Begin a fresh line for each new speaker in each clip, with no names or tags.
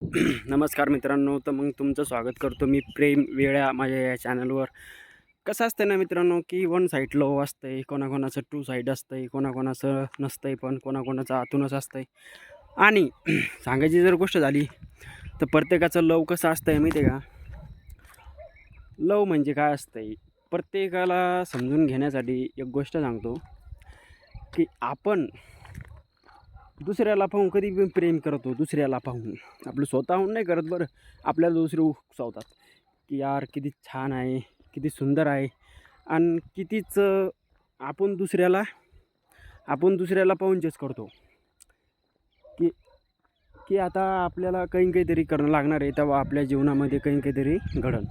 नमस्कार मित्रांनो तर मग तुमचं स्वागत करतो मी प्रेम वेळा माझ्या या चॅनलवर कसं असतं ना मित्रांनो की वन साईड लव असतंय कोणाकोणाचं टू साईड असतंय कोणाकोणाचं नसतंय पण कोणाकोणाचं आतूनच असतंय. आणि सांगायची जर गोष्ट झाली तर प्रत्येकाचं लव कसं असतंय माहिती आहे का? लव म्हणजे काय असतंय? प्रत्येकाला समजून घेण्यासाठी एक गोष्ट सांगतो की आपण दुसऱ्याला पाहून कधी पण प्रेम करतो दुसऱ्याला पाहून. आपलं स्वतःहून नाही करत बरं आपल्याला दुसरे उकसावतात. की यार किती छान आहे किती सुंदर आहे. आणि कितीच आपण दुसऱ्याला आपण दुसऱ्याला पाहून जज करतो. की की आता आपल्याला काही काहीतरी करणं लागणार आहे तेव्हा आपल्या जीवनामध्ये काही काहीतरी घडल.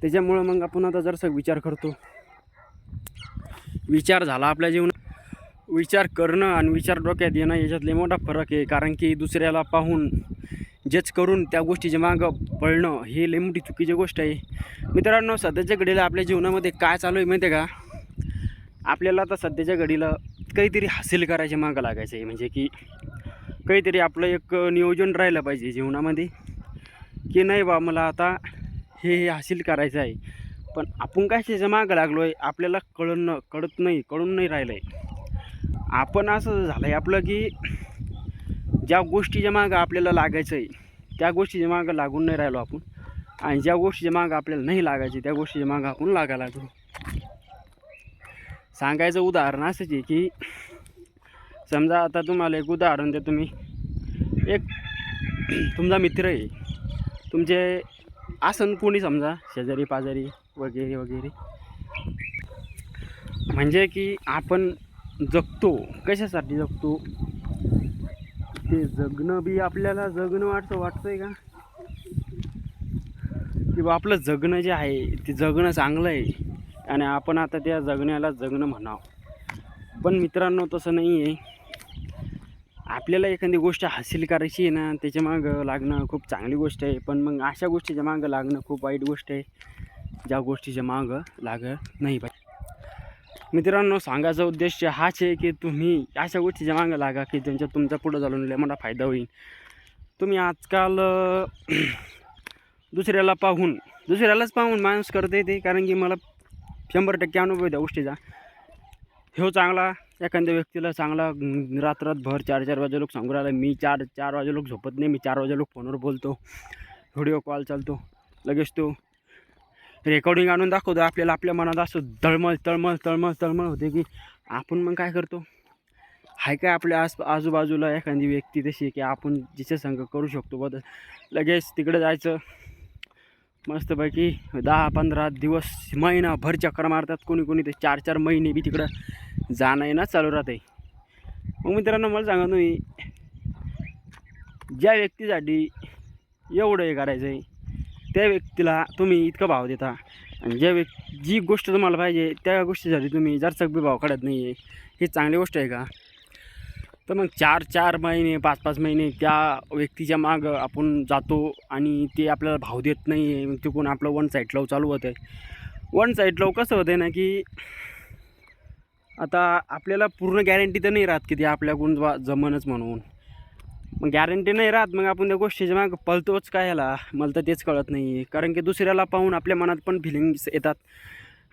त्याच्यामुळं मग आपण आता जरासा विचार करतो. विचार झाला आपल्या जीवनात. विचार करणं आणि विचार डोक्यात येणं याच्यातले मोठा फरक आहे. कारण की दुसऱ्याला पाहून जज करून त्या गोष्टीच्या मागं पळणं हे लई मोठी चुकीची गोष्ट आहे. मित्रांनो सध्याच्या घडीला आपल्या जीवनामध्ये काय चालू आहे माहिती आहे का? आपल्याला आता सध्याच्या घडीला काहीतरी हासिल करायच्या मागं लागायचं आहे. म्हणजे की काहीतरी आपलं एक नियोजन राहिलं पाहिजे जीवनामध्ये. की नाही बा मला आता हे हे हासिल करायचं आहे. पण आपण काय त्याच्या मागं लागलो आहे आपल्याला कळणं कळत नाही कळून नाही राहिलं आहे आपण असं झालं आहे आपलं की ज्या गोष्टीच्या मागं आपल्याला लागायचं आहे त्या गोष्टीच्या मागं लागून नाही राहिलो आपण. आणि ज्या गोष्टीच्या मागं आपल्याला नाही लागायची त्या गोष्टीच्या मागं आपण लागायला लागलो. सांगायचं उदाहरण असंच आहे की समजा आता तुम्हाला एक उदाहरण देतो मी. एक तुमचा मित्र आहे. तुमचे आसन कोणी समजा शेजारी पाजारी वगैरे वगैरे म्हणजे की आपण जगतो. कशासाठी जगतो? ते जगणं बी आपल्याला जगणं वाटतं वाटतंय का? की बा आपलं जगणं जे आहे ते जगणं चांगलं आहे. आणि आपण आता त्या जगण्याला जगणं म्हणावं. पण मित्रांनो तसं नाही आहे आपल्याला एखादी गोष्ट हासिल करायची आहे ना त्याच्या मागं लागणं खूप चांगली गोष्ट आहे. पण मग अशा गोष्टीच्या मागं लागणं खूप वाईट गोष्ट आहे ज्या गोष्टीच्या मागं लागत नाही पाहिजे. मित्रांनो सांगायचा उद्देश हाच आहे की तुम्ही अशा गोष्टीच्या मागं लागा की ज्यांच्या तुमचा पुढं चालून लय मोठा फायदा होईल. तुम्ही आजकाल दुसऱ्याला पाहून दुसऱ्यालाच पाहून माणूस करते ते कारण की मला शंभर टक्के अनुभव त्या गोष्टीचा. ह्यो चांगला एखाद्या व्यक्तीला चांगला रात्रभर चार चार वाजे लोक सांगू राहिला मी चार चार वाजे लोक झोपत नाही मी चार वाजे लोक फोनवर बोलतो व्हिडिओ कॉल चालतो लगेच तो रेकॉर्डिंग आणून दाखवतो आपल्याला आपल्या मनात असं तळमळ तळमळ तळमळ तळमळ होते की आपण मग काय करतो? हाय काय आपल्या आस आजूबाजूला एखादी व्यक्ती तशी की आपण जिच्या संग करू शकतो बदल. लगेच तिकडे जायचं. मस्तपैकी दहा पंधरा दिवस महिनाभर चक्कर मारतात. कोणी कोणी ते चार चार महिने बी तिकडं जाणं येणं चालू राहते मग मित्रांनो मला सांगा तुम्ही ज्या व्यक्तीसाठी एवढं हे करायचं आहे त्या व्यक्तीला तुम्ही इतका भाव देता. आणि ज्या व्यक् जी गोष्ट तुम्हाला पाहिजे त्या गोष्टीसाठी तुम्ही जरसक बी भाव काढत नाही आहे ही चांगली गोष्ट आहे का? तर मग चार चार महिने पाच पाच महिने त्या व्यक्तीच्या मागं आपण जातो आणि ते आपल्याला भाव देत नाही आहे मग तिकडून आपलं वन साईड लव चालू होतं आहे वन साईड लव कसं होतं आहे ना की आता आपल्याला पूर्ण गॅरंटी तर नाही राहत की ते आपल्याकडून जमनच म्हणून. मग गॅरंटी नाही राहत मग आपण त्या गोष्टीच्या मागं पळतोच काय ह्याला? मला तर तेच कळत नाही आहे कारण की दुसऱ्याला पाहून आपल्या मनात पण फिलिंग्स येतात.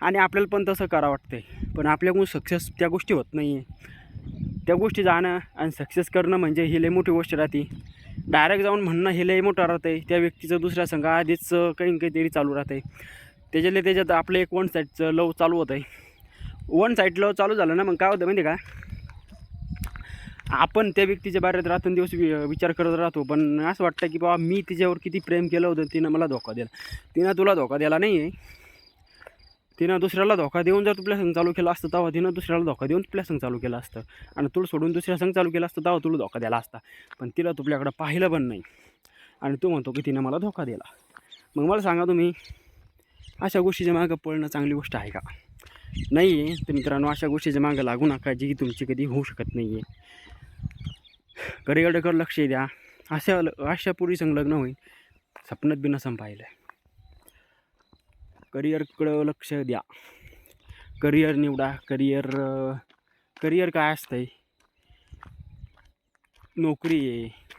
आणि आपल्याला पण तसं करावं वाटतंय. पण आपल्याकडून सक्सेस त्या गोष्टी होत नाही आहे त्या गोष्टी जाणं आणि सक्सेस करणं म्हणजे ही लई मोठी गोष्ट राहते. डायरेक्ट जाऊन म्हणणं हे लई मोठं राहतं आहे त्या व्यक्तीचं दुसऱ्या संघ आधीच काही काहीतरी चालू राहतं आहे त्याच्यातले त्याच्यात आपलं एक वन साईडचं लव चालू होतं आहे वन साईड लव चालू झालं ना मग काय होतं माहिती आहे का? आपण त्या व्यक्तीच्या बाहेर रात्रंदिवस वि विचार करत राहतो. पण असं वाटतं की बाबा मी तिच्यावर किती प्रेम केलं होतं तिनं मला धोका दिला. तिनं तुला धोका दिला नाही आहे तिनं दुसऱ्याला धोका देऊन जर तुला संग चालू केला असतं तेव्हा तिनं दुसऱ्याला धोका देऊन तुला संग चालू केलं असतं. आणि तुला सोडून दुसऱ्या संग चालू केला असतं तेव्हा तुला धोका दिला असता. पण तिला तुझ्याकडं पाहिलं पण नाही. आणि तू म्हणतो की तिनं मला धोका दिला. मग मला सांगा तुम्ही अशा गोष्टीच्या मागं पळणं चांगली गोष्ट आहे का? नाही आहे तर मित्रांनो अशा गोष्टीच्या मागं लागू नका जी की तुमची कधी होऊ शकत नाही आहे करिअरकडे लक्ष द्या. अशा अशा पुरी संलग्न होईल. स्वप्नात बी नसं पाहिलं करिअरकडं लक्ष द्या. करिअर निवडा. करिअर करिअर काय असतंय? नोकरी आहे.